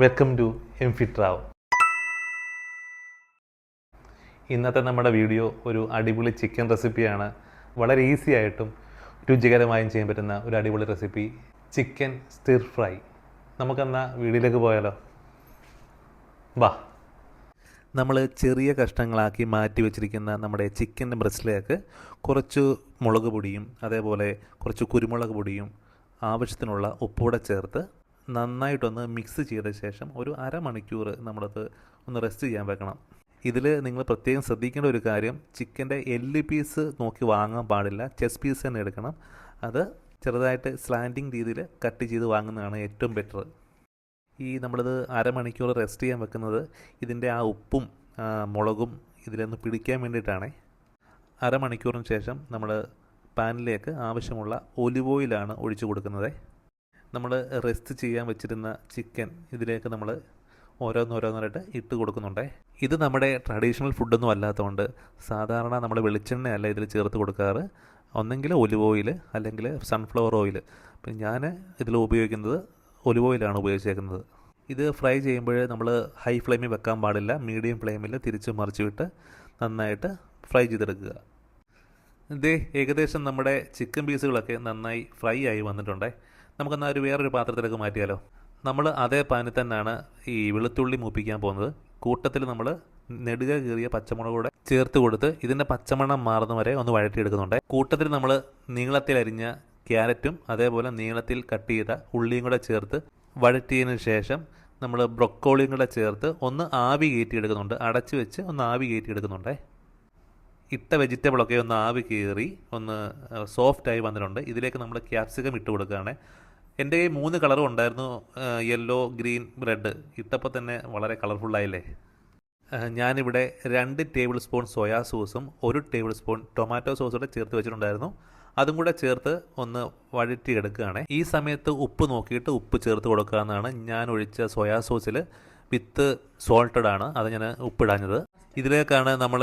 Welcome to M Rao ഇന്നത്തെ നമ്മുടെ video ഒരു അടിപൊളി ചിക്കൻ റെസിപ്പിയാണ്. വളരെ ഈസി ആയിട്ടും രുചികരമായും ചെയ്യാൻ പറ്റുന്ന ഒരു അടിപൊളി റെസിപ്പി ചിക്കൻ സ്റ്റിർ ഫ്രൈ. നമുക്കെന്നാ വീഡിയോയിലേക്ക് പോയാലോ? വാ. നമ്മൾ ചെറിയ കഷ്ണങ്ങളാക്കി മാറ്റി വെച്ചിരിക്കുന്ന നമ്മുടെ ചിക്കന്റെ ബ്രസ്റ്റിലേക്ക് കുറച്ച് മുളക് പൊടിയും അതേപോലെ കുറച്ച് കുരുമുളക് പൊടിയും ആവശ്യത്തിനുള്ള ഉപ്പൂടെ ചേർത്ത് നന്നായിട്ടൊന്ന് മിക്സ് ചെയ്ത ശേഷം ഒരു അരമണിക്കൂർ നമ്മളത് ഒന്ന് റെസ്റ്റ് ചെയ്യാൻ വെക്കണം. ഇതിൽ നിങ്ങൾ പ്രത്യേകം ശ്രദ്ധിക്കേണ്ട ഒരു കാര്യം ചിക്കന്റെ എല്ല് പീസ് നോക്കി വാങ്ങാൻ പാടില്ല. ചെസ് പീസ് തന്നെ എടുക്കണം. അത് ചെറുതായിട്ട് സ്ലാൻഡിങ് രീതിയിൽ കട്ട് ചെയ്ത് വാങ്ങുന്നതാണ് ഏറ്റവും ബെറ്റർ ഈ നമ്മളിത് അരമണിക്കൂർ റെസ്റ്റ് ചെയ്യാൻ വെക്കുന്നത് ഇതിന്റെ ആ ഉപ്പും മുളകും ഇതിലൊന്ന് പിടിക്കാൻ വേണ്ടിയിട്ടാണ്. അരമണിക്കൂറിന് ശേഷം നമ്മൾ പാനിലേക്ക് ആവശ്യമുള്ള ഒലിവ് ഓയിലാണ് ഒഴിച്ചു കൊടുക്കുന്നത്. നമ്മൾ റെസ്റ്റ് ചെയ്യാൻ വെച്ചിരുന്ന ചിക്കൻ ഇതിലേക്ക് നമ്മൾ ഓരോന്നോരോന്നോരായിട്ട് ഇട്ട് കൊടുക്കുന്നുണ്ട്. ഇത് നമ്മുടെ ട്രഡീഷണൽ ഫുഡൊന്നും അല്ലാത്തതുകൊണ്ട് സാധാരണ നമ്മൾ വെളിച്ചെണ്ണയല്ല ഇതിൽ ചേർത്ത് കൊടുക്കാറ്. ഒന്നെങ്കിൽ ഒലിവ് ഓയിൽ അല്ലെങ്കിൽ സൺഫ്ലവർ ഓയിൽ അപ്പം ഞാൻ ഇതിൽ ഉപയോഗിക്കുന്നത് ഒലിവ് ഓയിലാണ് ഉപയോഗിച്ചേക്കുന്നത്. ഇത് ഫ്രൈ ചെയ്യുമ്പോൾ നമ്മൾ ഹൈ ഫ്ലെയിമിൽ വെക്കാൻ പാടില്ല. മീഡിയം ഫ്ലെയിമിൽ തിരിച്ച് മറിച്ച് വിട്ട് നന്നായിട്ട് ഫ്രൈ ചെയ്തെടുക്കുക. ഇതേ ഏകദേശം നമ്മുടെ ചിക്കൻ പീസുകളൊക്കെ നന്നായി ഫ്രൈ ആയി വന്നിട്ടുണ്ടേ. നമുക്കെന്നാൽ ഒരു വേറൊരു പാത്രത്തിലേക്ക് മാറ്റിയാലോ? നമ്മൾ അതേ പാനിൽ തന്നെയാണ് ഈ വെളുത്തുള്ളി മൂപ്പിക്കാൻ പോകുന്നത്. കൂട്ടത്തിൽ നമ്മൾ നെടുക കീറിയ പച്ചമുളക് കൂടെ ചേർത്ത് കൊടുത്ത് ഇതിന്റെ പച്ചമണം മാറുന്ന വരെ ഒന്ന് വഴറ്റിയെടുക്കുന്നുണ്ട്. കൂട്ടത്തിൽ നമ്മൾ നീളത്തിൽ അരിഞ്ഞ ക്യാരറ്റും അതേപോലെ നീളത്തിൽ കട്ട് ചെയ്ത ഉള്ളിയും കൂടെ ചേർത്ത് വഴറ്റിയതിന് ശേഷം നമ്മൾ ബ്രൊക്കോളിയും കൂടെ ചേർത്ത് ഒന്ന് ആവി കയറ്റിയെടുക്കുന്നുണ്ട്. അടച്ചു വെച്ച് ഒന്ന് ആവി കയറ്റിയെടുക്കുന്നുണ്ട്. ഇട്ട വെജിറ്റബിളൊക്കെ ഒന്ന് ആവി കയറി ഒന്ന് സോഫ്റ്റായി വന്നിട്ടുണ്ട്. ഇതിലേക്ക് നമ്മൾ ക്യാപ്സിക്കം ഇട്ട് കൊടുക്കുകയാണ്. എന്റെ കയ്യിൽ മൂന്ന് കളറും ഉണ്ടായിരുന്നു യെല്ലോ ഗ്രീൻ റെഡ് ഇട്ടപ്പോൾ തന്നെ വളരെ കളർഫുള്ളായില്ലേ ഞാനിവിടെ രണ്ട് ടേബിൾ സ്പൂൺ സോയാ സോസും ഒരു ടേബിൾ സ്പൂൺ ടൊമാറ്റോ സോസും കൂടെ ചേർത്ത് വെച്ചിട്ടുണ്ടായിരുന്നു. അതും കൂടെ ചേർത്ത് ഒന്ന് വഴറ്റി എടുക്കുകയാണ് ഈ സമയത്ത് ഉപ്പ് നോക്കിയിട്ട് ഉപ്പ് ചേർത്ത് കൊടുക്കാമെന്നാണ് ഞാൻ ഒഴിച്ച സോയാ സോസിൽ വിത്ത് സോൾട്ടഡ് ആണ് അത് ഞാൻ ഉപ്പിടാഞ്ഞത്. ഇതിലേക്കാണ് നമ്മൾ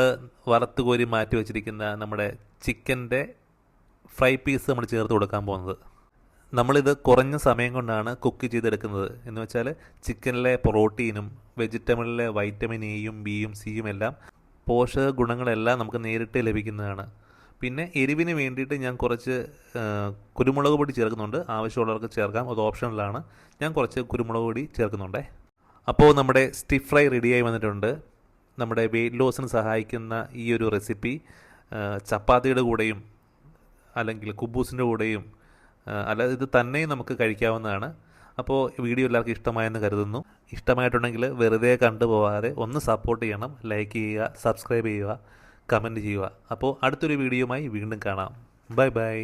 വറുത്ത് കോരി മാറ്റി വെച്ചിരിക്കുന്ന നമ്മുടെ ചിക്കന്റെ ഫ്രൈ പീസ് നമ്മൾ ചേർത്ത് കൊടുക്കാൻ പോകുന്നത്. നമ്മളിത് കുറഞ്ഞ സമയം കൊണ്ടാണ് കുക്ക് ചെയ്തെടുക്കുന്നത്. എന്ന് വെച്ചാൽ ചിക്കനിലെ പ്രോട്ടീനും വെജിറ്റബിളിലെ വൈറ്റമിൻ എയും ബിയും സിയും എല്ലാം പോഷക ഗുണങ്ങളെല്ലാം നമുക്ക് നേരിട്ട് ലഭിക്കുന്നതാണ്. പിന്നെ എരിവിന് വേണ്ടിയിട്ട് ഞാൻ കുറച്ച് കുരുമുളക് പൊടി ചേർക്കുന്നുണ്ട്. ആവശ്യമുള്ളവർക്ക് ചേർക്കാം. അത് ഓപ്ഷനിലാണ്. ഞാൻ കുറച്ച് കുരുമുളക് പൊടി ചേർക്കുന്നുണ്ട്. അപ്പോൾ നമ്മുടെ സ്റ്റിഫ് ഫ്രൈ റെഡിയായി വന്നിട്ടുണ്ട്. നമ്മുടെ വെയിറ്റ് ലോസിന് സഹായിക്കുന്ന ഈ ഒരു റെസിപ്പി ചപ്പാത്തിയുടെ കൂടെയും അല്ലെങ്കിൽ കുബൂസിന്റെ കൂടെയും അല്ലാതെ ഇത് തന്നെയും നമുക്ക് കഴിക്കാവുന്നതാണ്. അപ്പോൾ വീഡിയോ എല്ലാവർക്കും ഇഷ്ടമായെന്ന് കരുതുന്നു. ഇഷ്ടമായിട്ടുണ്ടെങ്കിൽ വെറുതെ കണ്ടുപോകാതെ ഒന്ന് സപ്പോർട്ട് ചെയ്യണം. ലൈക്ക് ചെയ്യുക സബ്സ്ക്രൈബ് ചെയ്യുക കമന്റ് ചെയ്യുക. അപ്പോൾ അടുത്തൊരു വീഡിയോയുമായി വീണ്ടും കാണാം. Bye bye